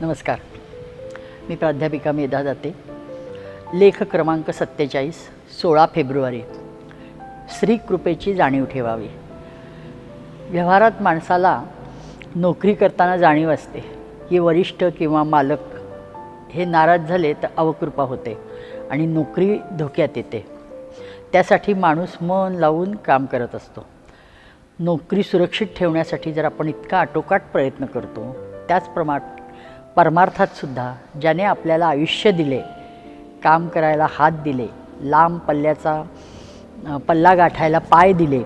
नमस्कार. मी प्राध्यापिका मेधा दाते. लेख क्रमांक सत्तेचाळीस सोळा फेब्रुवारी. श्रीकृपेची जाणीव ठेवावी. व्यवहारात माणसाला नोकरी करताना जाणीव असते. की वरिष्ठ किंवा मालक हे नाराज झाले तर अवकृपा होते आणि नोकरी धोक्यात येते. त्यासाठी माणूस मन लावून काम करत असतो. नोकरी सुरक्षित ठेवण्यासाठी जर आपण इतका आटोकाट प्रयत्न करतो त्याचप्रमाणे परमार्थातसुद्धा ज्याने आपल्याला आयुष्य दिले काम करायला हात दिले लांब पल्ल्याचा पल्ला गाठायला पाय दिले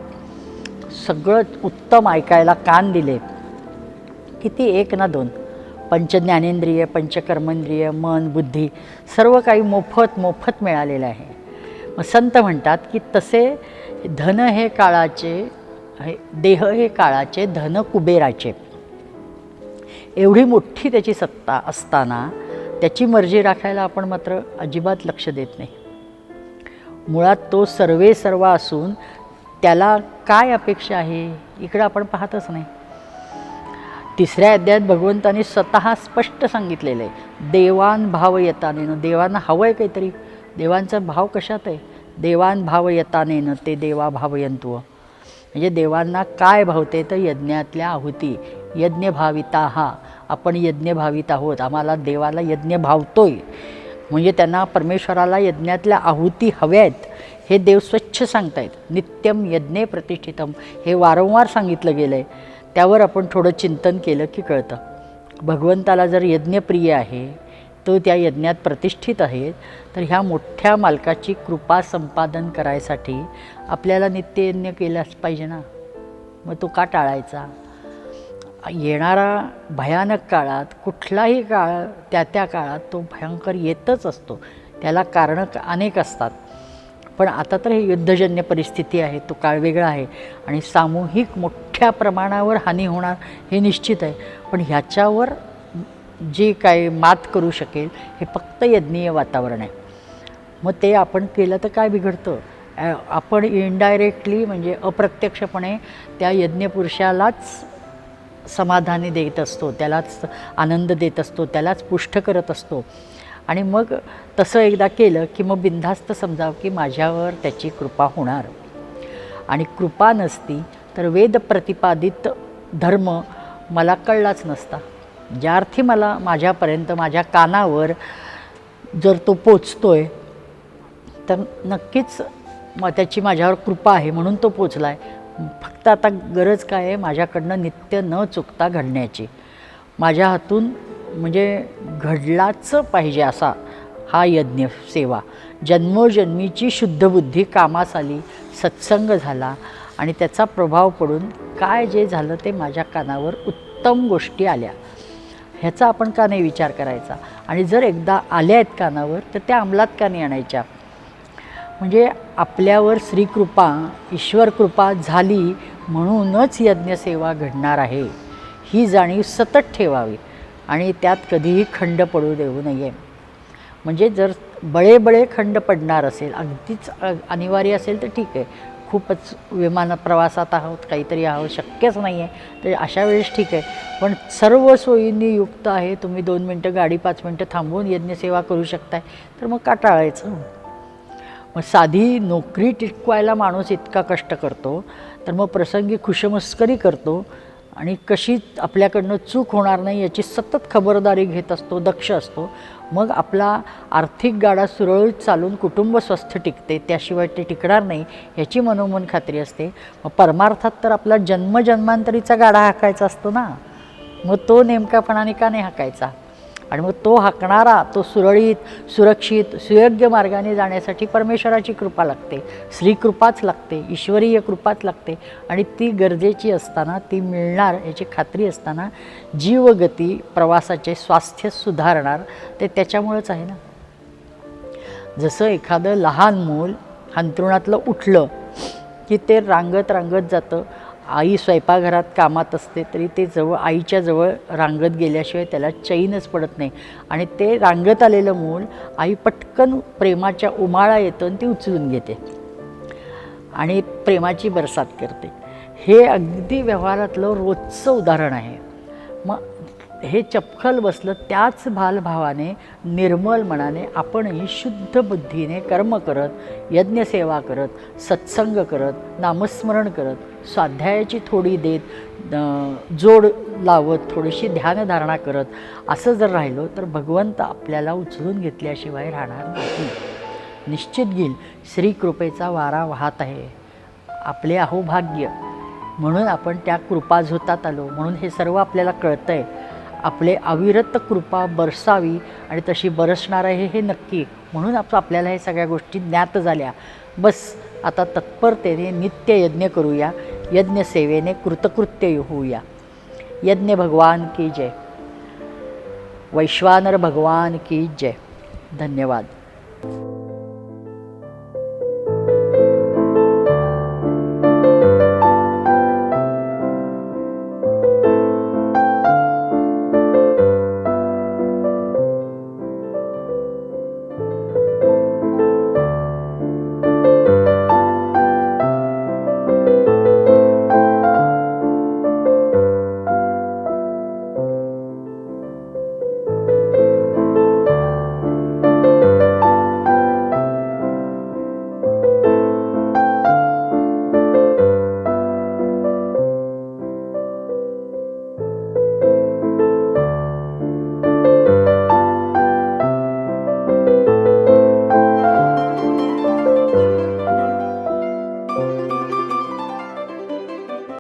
सगळं उत्तम ऐकायला कान दिले किती एक ना दोन. पंचज्ञानेंद्रिय पंचकर्मेंद्रिय मन बुद्धी सर्व काही मोफत मोफत मिळालेलं आहे. मग संत म्हणतात की तसे धन हे काळाचे हे देह हे काळाचे धन कुबेराचे. एवढी मोठी त्याची सत्ता असताना त्याची मर्जी राखायला आपण मात्र अजिबात लक्ष देत नाही. मुळात तो सर्वे सर्व असून त्याला काय अपेक्षा आहे इकडं आपण पाहतच नाही. तिसऱ्या अध्यायात भगवंतानी स्वतः स्पष्ट सांगितलेलं आहे देवान भाव येतानेनं देवांना हवं आहे काहीतरी. देवांचा भाव कशात आहे? देवान भाव येतानेनं ते देवा भावयंत्व. म्हणजे देवांना काय भावते तर यज्ञातल्या आहुती. यज्ञ भाविता हा आपण यज्ञ भावित आहोत. आम्हाला देवाला यज्ञ भावतोय. म्हणजे त्यांना परमेश्वराला यज्ञातल्या आहुती हव्या आहेत हे देव स्वच्छ सांगतायत. नित्यम यज्ञे प्रतिष्ठितम. हे वारंवार सांगितलं गेलं आहे त्यावर आपण थोडं चिंतन केलं की कळतं. भगवंताला जर यज्ञप्रिय आहे तो त्या यज्ञात प्रतिष्ठित आहे. तर ह्या मोठ्या मालकाची कृपा संपादन करायसाठी आपल्याला नित्ययज्ञ केलाच पाहिजे ना. मग तो का टाळायचा? येणारा भयानक काळात कुठलाही काळ त्या त्या काळात तो भयंकर येतच असतो. त्याला कारणं क- अनेक असतात. पण आता तर हे युद्धजन्य परिस्थिती आहे तो काळ वेगळा आहे आणि सामूहिक मोठ्या प्रमाणावर हानी होणार हे निश्चित आहे. पण ह्याच्यावर जी काय मात करू शकेल हे फक्त यज्ञीय वातावरण आहे. मग ते आपण केलं तर काय बिघडतं? आपण इनडायरेक्टली म्हणजे अप्रत्यक्षपणे त्या यज्ञपुरुषालाच समाधानी देत असतो त्यालाच आनंद देत असतो त्यालाच पुष्ट करत असतो. आणि मग तसं एकदा केलं की मग बिनधास्त समजावं की माझ्यावर त्याची कृपा होणार. आणि कृपा नसती तर वेद प्रतिपादित धर्म मला कळलाच नसता. ज्या अर्थी मला माझ्यापर्यंत माझ्या कानावर जर तो पोचतो आहे तर नक्कीच मग त्याची माझ्यावर कृपा आहे म्हणून तो पोचला आहे फक्त आता गरज काय आहे? माझ्याकडनं नित्य न चुकता घडण्याची. माझ्या हातून म्हणजे घडलाच पाहिजे असा हा यज्ञ सेवा. जन्मोजन्मीची शुद्ध बुद्धी कामास आली सत्संग झाला आणि त्याचा प्रभाव पडून काय जे झालं ते माझ्या कानावर उत्तम गोष्टी आल्या. ह्याचा आपण का नाही विचार करायचा? आणि जर एकदा आल्या आहेत कानावर तर त्या अंमलात का नाही आणायच्या? म्हणजे आपल्यावर श्रीकृपा ईश्वरकृपा झाली म्हणूनच यज्ञसेवा घडणार आहे. ही जाणीव सतत ठेवावी आणि त्यात कधीही खंड पडू देऊ नये. म्हणजे जर बळेबळे खंड पडणार असेल अगदीच अनिवार्य असेल तर ठीक आहे. खूपच विमान प्रवासात आहोत काहीतरी आहोत शक्यच नाही आहे तर अशा वेळेस ठीक आहे. पण सर्व सोयींनी युक्त आहे. तुम्ही दोन मिनटं गाडी पाच मिनटं थांबवून यज्ञसेवा करू शकताय. तर मग का टाळायचं? मग साधी नोकरी टिकवायला माणूस इतका कष्ट करतो. तर मग प्रसंगी खुशमस्करी करतो. आणि कशी आपल्याकडनं चूक होणार नाही याची सतत खबरदारी घेत असतो दक्ष असतो. मग आपला आर्थिक गाडा सुरळीत चालून कुटुंब स्वस्थ टिकते त्याशिवाय ते टिकणार नाही याची मनोमन खात्री असते. मग परमार्थात तर आपला जन्मजन्मांतरीचा गाडा हाकायचा असतो ना? मग तो नेमकापणाने का नाही हाकायचा? आणि मग तो हाकणारा तो सुरळीत सुरक्षित सुयोग्य मार्गाने जाण्यासाठी परमेश्वराची कृपा लागते. श्रीकृपाच लागते ईश्वरीय कृपाच लागते. आणि ती गरजेची असताना ती मिळणार याची खात्री असताना जीवगती प्रवासाचे स्वास्थ्य सुधारणार ते त्याच्यामुळंच आहे ना. जसं एखादं लहान मूल अंतरुणातलं उठलं की ते रांगत रांगत जातं आई स्वयंपाकघरात कामात असते तरी ते जवळ आईच्या जवळ रांगत गेल्याशिवाय त्याला चैनच पडत नाही. आणि ते रांगत आलेलं मूल आई पटकन प्रेमाच्या उमाळा येतो आणि ती उचलून घेते. आणि प्रेमाची बरसात करते. हे अगदी व्यवहारातलं रोजचं उदाहरण आहे. मग हे चपखल बसलं त्याच भालभावाने निर्मल मनाने आपणही शुद्ध बुद्धीने कर्म करत यज्ञसेवा करत सत्संग करत नामस्मरण करत स्वाध्यायाची थोडी देत जोड लावत थोडीशी ध्यानधारणा करत असं जर राहिलो तर भगवंत आपल्याला उचलून घेतल्याशिवाय राहणार नाही. निश्चित घेईल श्रीकृपेचा वारा वाहत आहे. आपले अहोभाग्य. म्हणून आपण त्या कृपाझोतात आलो. म्हणून हे सर्व आपल्याला कळतं आहे आपले अविरत कृपा बरसावी आणि तशी बरसणार आहे हे नक्की. म्हणून आप आपल्याला हे सगळ्या गोष्टी ज्ञात झाल्या. बस आता तत्परतेने नित्य यज्ञ करूया. यज्ञसेवेने कृतकृत्य होऊया. यज्ञ भगवान की जय. वैश्वानर भगवान की जय. धन्यवाद.